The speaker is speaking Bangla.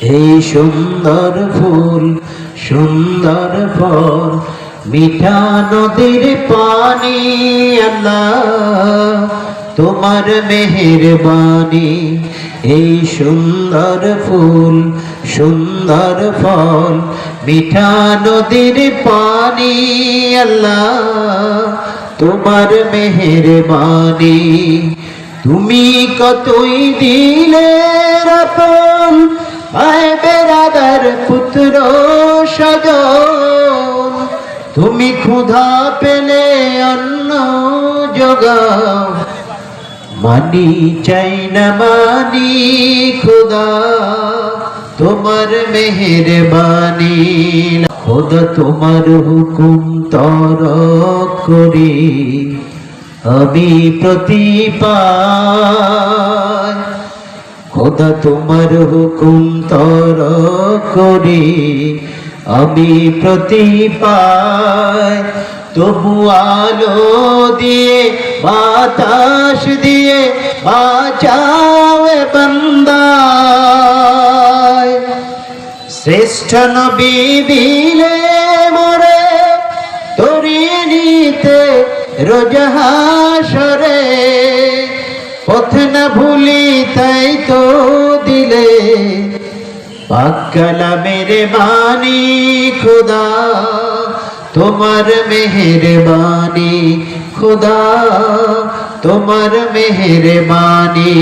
এই সুন্দর ফুল, সুন্দর ফল, মিঠা নদীর পানি, আল্লাহ, তোমার মেহেরবানি। এই সুন্দর ফুল, সুন্দর ফল, মিঠা নদীর পানি, আল্লাহ, তোমার মেহেরবানি। তুমি কতই দিলে রতন তুমি ক্ষুধা পেলে অন্ন যোগাও মানি চাই না, মানি খুদা তোমার মেহেরবানি খোদা তোমার হুকুম তর করি। আমি প্রতিপায় খোদা তোমার হুকুম তর করি। আমি প্রতিপায়, তবু আলো দিয়ে, বাতাস দিয়ে বাঁচাও এ বান্দায়। শ্রেষ্ঠ নবী দিলে মরে, তরিয়ে নিতে রোজহাসরে পথ না ভুলি তাই তো দিলে পাক্কালা মেরে বানি খুদা। তোমার মেহেরবানি খুদা। তোমার মেহেরবানি